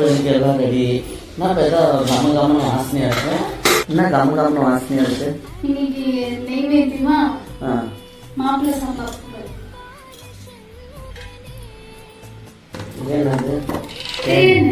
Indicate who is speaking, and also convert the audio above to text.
Speaker 1: எல்லாம் ரெடி என்ன இப்போ ஏதோ கம கமனு வாசனையாக இருக்கு என்ன கம கமனு வாசனையாக இருக்கு
Speaker 2: இன்னைக்கு நெய்வேத்தியமா
Speaker 1: ஆ
Speaker 2: மாப்பிள்ளை சம்பளம்
Speaker 1: இது என்னது
Speaker 2: தேன்